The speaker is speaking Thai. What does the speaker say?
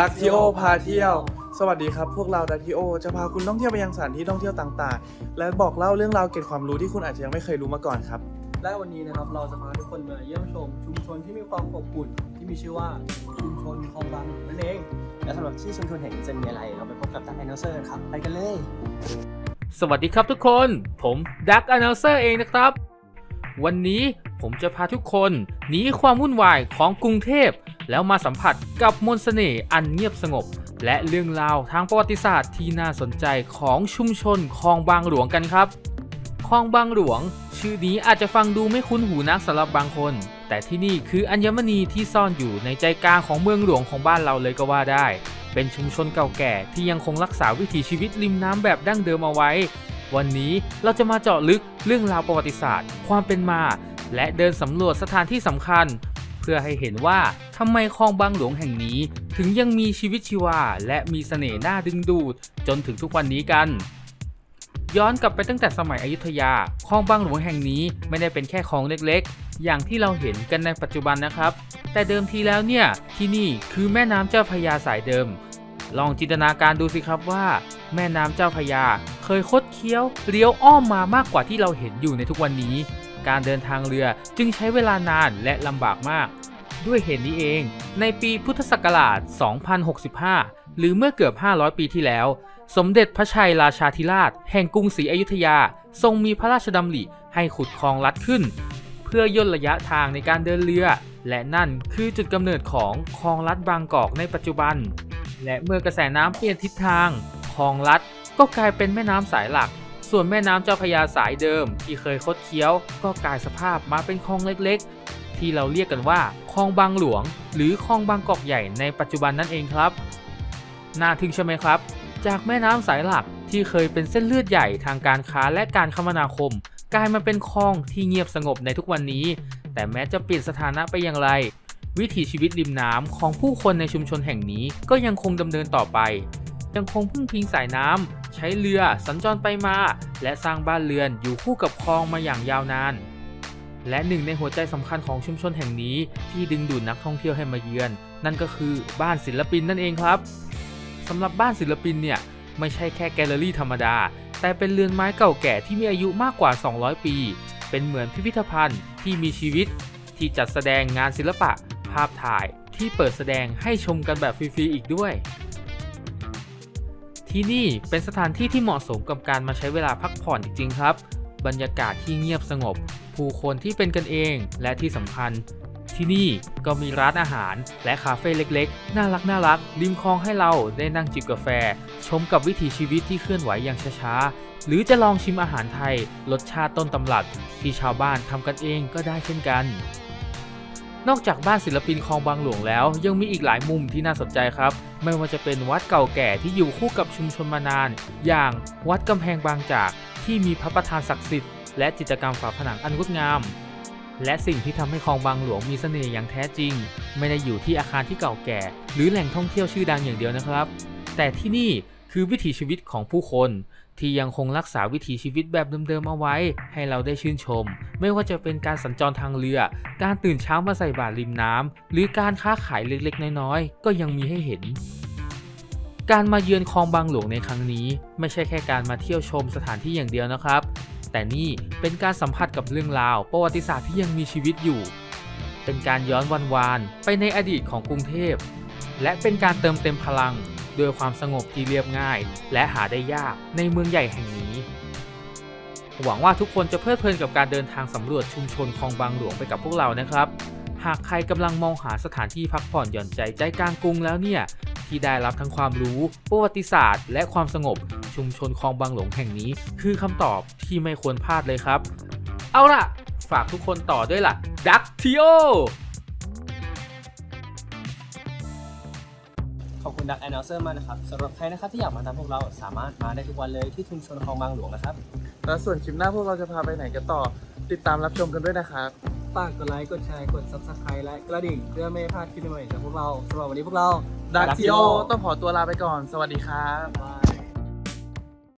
ดักทิโอพาเที่ยว สวัสดีครับพวกเราดักทิโอจะพาคุณท่องเที่ยวไปยังสถานที่ท่องเที่ยวต่างๆ และบอกเล่าเรื่องราวเกร็ดความรู้ที่คุณอาจจะยังไม่เคยรู้มาก่อนครับ และวันนี้นะครับเราจะพาทุกคนมาเยี่ยมชม ชุมชนที่มีความอบอุ่นที่มีชื่อว่าชุมชนคลองบางนั่นเอง และสำหรับที่ชุมชนแห่งนี้จะมีอะไร เราไปพบกับดักแอนนเซอร์ครับไปกันเลย สวัสดีครับทุกคน ผมดักอนาเซอร์เองนะครับ วันนี้ผมจะพาทุกคนหนีความวุ่นวายของกรุงเทพ แล้วมาสัมผัสกับมนต์เสน่ห์อันเงียบสงบ และเรื่องราวทางประวัติศาสตร์ที่น่าสนใจของชุมชนคลองบางหลวงกันครับคลองบางหลวง ชื่อนี้อาจจะฟังดูไม่คุ้นหูนักสำหรับบางคน แต่ที่นี่คืออัญมณีที่ซ่อนอยู่ในใจกลางของเมืองหลวงของบ้านเราเลยก็ว่าได้ เป็นชุมชนเก่าแก่ที่ยังคงรักษาวิถีชีวิตริมน้ำแบบดั้งเดิมเอาไว้ วันนี้เราจะมาเจาะลึกเรื่องราวประวัติศาสตร์ ความเป็นมา และเดินสำรวจสถานที่สำคัญ พื่อให้เห็นว่าทำไมคลองบางหลวงแห่งนี้ ถึงยังมีชีวิตชีวา และมีเสน่ห์น่าดึงดูด จนถึงทุกวันนี้กัน ย้อนกลับไปตั้งแต่สมัยอยุธยาคลองบางหลวงแห่งนี้ไม่ได้เป็นแค่คลองเล็กๆ อย่างที่เราเห็นกันในปัจจุบันนะครับ แต่เดิมทีแล้วเนี่ยที่นี่คือแม่น้ำเจ้าพระยาสายเดิม ลองจินตนาการดูสิครับว่า แม่น้ำเจ้าพระยา เคยคดเคี้ยวเลี้ยวอ้อมมามากกว่าที่เราเห็นอยู่ในทุกวันนี้ การเดินทางเรือจึงใช้เวลานานและลำบากมาก ด้วยเหตุนี้เอง ในปีพุทธศักราช 2065 หรือเมื่อเกือบ 500 ปีที่แล้ว สมเด็จพระชัยราชาธิราช แห่งกรุงศรีอยุธยา ทรงมีพระราชดำริให้ขุดคลองลัดขึ้น เพื่อย่นระยะทางในการเดินเรือ และนั่นคือจุดกำเนิดของคลองลัดบางกอกในปัจจุบัน และเมื่อกระแสน้ำเปลี่ยนทิศทางคลองลัดก็กลายเป็นแม่น้ำสายหลัก ส่วนแม่น้ำเจ้าพยาสายเดิมที่เคยคดเคี้ยว ก็กลายสภาพมาเป็นคลองเล็กๆ ที่เราเรียกกันว่าคลองบางหลวง หรือคลองบางกอกใหญ่ในปัจจุบันนั่นเองครับ น่าทึ่งใช่ไหมครับ จากแม่น้ำสายหลักที่เคยเป็นเส้นเลือดใหญ่ทางการค้าและการคมนาคม กลายมาเป็นคลองที่เงียบสงบในทุกวันนี้ แต่แม้จะเปลี่ยนสถานะไปอย่างไร วิถีชีวิตริมน้ำของผู้คนในชุมชนแห่งนี้ก็ยังคงดำเนินต่อไป ยังคงพึ่งพิงสายน้ำ ใช้เรือสัญจรไปมา และสร้างบ้านเรือนอยู่คู่กับคลองมาอย่างยาวนาน และหนึ่งในหัวใจสำคัญของชุมชนแห่งนี้ที่ดึงดูดนักท่องเที่ยวให้มาเยือน นั่นก็คือบ้านศิลปินนั่นเองครับสำหรับบ้านศิลปินเนี่ยไม่ใช่แค่แกลเลอรี่ธรรมดา แต่เป็นเรือนไม้เก่าแก่ที่มีอายุมากกว่า 200 ปี เป็นเหมือนพิพิธภัณฑ์ที่มีชีวิต ที่จัดแสดงงานศิลปะ ภาพถ่ายที่เปิดแสดงให้ชมกันแบบฟรีๆอีกด้วย ที่นี่เป็นสถานที่ที่เหมาะสมกับการมาใช้เวลาพักผ่อนจริงๆครับ บรรยากาศที่เงียบสงบ ผู้คนที่เป็นกันเองและที่สำคัญ ที่นี่ก็มีร้านอาหารและคาเฟ่เล็กๆ น่ารักน่ารักริมคลองให้เราได้นั่งจิบกาแฟ ชมกับวิถีชีวิตที่เคลื่อนไหวอย่างช้าๆ หรือจะลองชิมอาหารไทย รสชาติต้นตำรับที่ชาวบ้านทำกันเองก็ได้เช่นกัน นอกจากบ้านศิลปินคลองบางหลวงแล้ว ยังมีอีกหลายมุมที่น่าสนใจครับ ไม่ว่าจะเป็นวัดเก่าแก่ที่อยู่คู่กับชุมชนมานาน อย่างวัดกำแพงบางจากที่มีพระประธานศักดิ์สิทธิ์และจิตรกรรมฝาผนังอันงดงาม และสิ่งที่ทำให้คลองบางหลวงมีเสน่ห์อย่างแท้จริง ไม่ได้อยู่ที่อาคารที่เก่าแก่ หรือแหล่งท่องเที่ยวชื่อดังอย่างเดียวนะครับ แต่ที่นี่ คือวิถีชีวิตของผู้คนที่ยังคงรักษาวิถีชีวิตแบบเดิมๆเอาไว้ ให้เราได้ชื่นชม ไม่ว่าจะเป็นการสัญจรทางเรือ การตื่นเช้ามาใส่บาตรริมน้ำ หรือการค้าขายเล็กๆ น้อยๆ ก็ยังมีให้เห็น การมาเยือนคลองบางหลวงในครั้งนี้ ไม่ใช่แค่การมาเที่ยวชมสถานที่อย่างเดียวนะครับ แต่นี่เป็นการสัมผัสกับเรื่องราว ประวัติศาสตร์ที่ยังมีชีวิตอยู่ เป็นการย้อนวันวานๆไปในอดีตของกรุงเทพ และเป็นการเติมเต็มพลัง ด้วยความสงบที่เรียบง่าย และหาได้ยากในเมืองใหญ่แห่งนี้ หวังว่าทุกคนจะเพลิดเพลินกับการเดินทางสำรวจชุมชนคลองบางหลวงไปกับพวกเรานะครับ หากใครกำลังมองหาสถานที่พักผ่อนหย่อนใจใจกลางกรุงแล้วเนี่ยที่ได้รับทั้งความรู้ ประวัติศาสตร์ และความสงบ ชุมชนคลองบางหลวงแห่งนี้ คือคำตอบที่ไม่ควรพลาดเลยครับ เอาล่ะ ฝากทุกคนต่อด้วยล่ะดักทิโอ ขอบคุณดักแอนนเซอร์มากนะครับสำหรับใครนะครับที่อยากมาตามพวกเราสามารถมาได้ทุกวันเลยที่ชุมชนคลองบางหลวงนะครับ แล้วส่วนคลิปหน้าพวกเราจะพาไปไหนกันต่อ ติดตามรับชมกันด้วยนะครับฝากกดไลค์กดแชร์กด subscribe และกระดิ่งเพื่อไม่ให้พลาดคลิปใหม่ๆจากพวกเราสำหรับวันนี้พวกเราดัก Duck ทีโอ Tio ต้องขอตัวลาไปก่อน สวัสดีครับบาย